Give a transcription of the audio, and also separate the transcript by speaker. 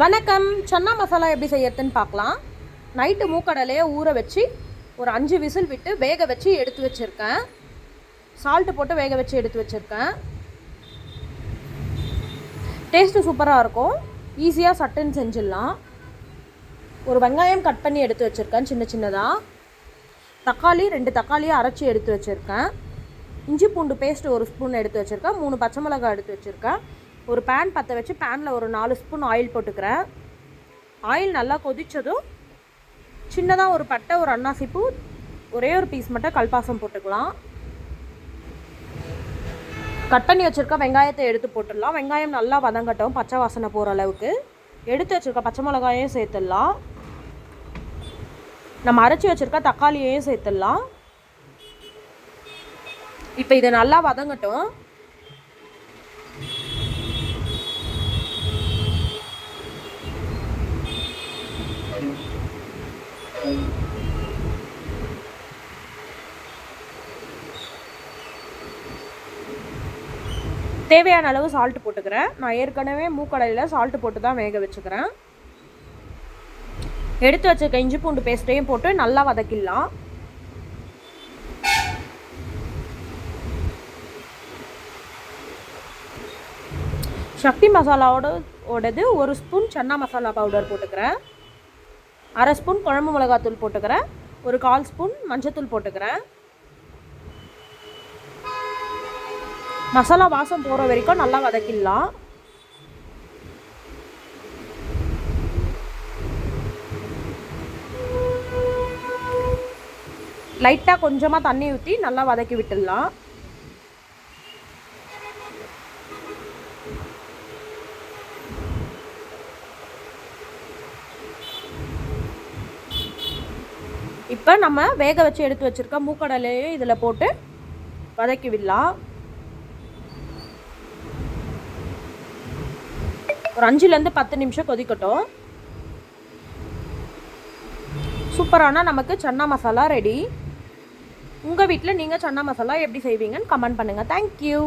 Speaker 1: வணக்கம். சன்னா மசாலா எப்படி செய்யறதுன்னு பார்க்கலாம். நைட்டு மூக்கடலையை ஊற வச்சு ஒரு அஞ்சு விசில் விட்டு வேக வச்சு எடுத்து வச்சுருக்கேன். சால்ட்டு போட்டு வேக வச்சு எடுத்து வச்சுருக்கேன். டேஸ்ட்டு சூப்பராக இருக்கும். ஈஸியாக சட்டுன்னு செஞ்சிடலாம். ஒரு வெங்காயம் கட் பண்ணி எடுத்து வச்சுருக்கேன் சின்ன சின்னதாக தக்காளி ரெண்டு தக்காளியை அரைச்சி எடுத்து வச்சுருக்கேன். இஞ்சி பூண்டு பேஸ்ட் ஒரு ஸ்பூன் எடுத்து வச்சுருக்கேன். மூணு பச்சை மிளகாய் எடுத்து வச்சுருக்கேன். ஒரு பேன் பற்ற வச்சு பேனில் ஒரு நாலு ஸ்பூன் ஆயில் போட்டுக்கிறேன். ஆயில் நல்லா கொதித்ததும் சின்னதாக ஒரு பட்டை ஒரு அன்னாசி ஒரே ஒரு பீஸ் மட்டும் கல்பாசம் போட்டுக்கலாம். கட் பண்ணி வச்சுருக்க வெங்காயத்தை எடுத்து போட்டுடலாம். வெங்காயம் நல்லா வதங்கட்டும் பச்சை வாசனை போகிற அளவுக்கு. எடுத்து வச்சுருக்க பச்சை மிளகாயும் சேர்த்துடலாம். நம்ம அரைச்சி வச்சுருக்க தக்காளியையும் சேர்த்துடலாம். இப்போ இதை நல்லா வதங்கட்டும். தேவையான அளவு சால்ட்டு போட்டுக்கிறேன். நான் ஏற்கனவே மூக்கடையில் சால்ட்டு போட்டு தான் வேக வச்சுக்கிறேன். எடுத்து வச்சுருக்க இஞ்சி பூண்டு பேஸ்ட்டையும் போட்டு நல்லா வதக்கிடலாம். சக்தி மசாலாவோட ஓடது ஒரு ஸ்பூன் சன்னா மசாலா பவுடர் போட்டுக்கிறேன். அரை ஸ்பூன் குழம்பு மிளகாத்தூள் போட்டுக்கிறேன். ஒரு கால் ஸ்பூன் மஞ்சத்தூள் போட்டுக்கிறேன். மசாலா வாசம் போகிற வரைக்கும் நல்லா வதக்கிடலாம். லைட்டாக கொஞ்சமாக தண்ணி ஊற்றி நல்லா வதக்கி விட்டுடலாம். இப்போ நம்ம வேக வச்சு எடுத்து வச்சுருக்க மூக்கடலையும் இதில் போட்டு வதக்கி விடலாம். ஒரு அஞ்சுலேருந்து பத்து நிமிஷம் கொதிக்கட்டும். சூப்பரான நமக்கு சன்னா மசாலா ரெடி. உங்கள் வீட்டில் நீங்கள் சன்னா மசாலா எப்படி செய்வீங்கன்னு கமெண்ட் பண்ணுங்கள் தேங்க்யூ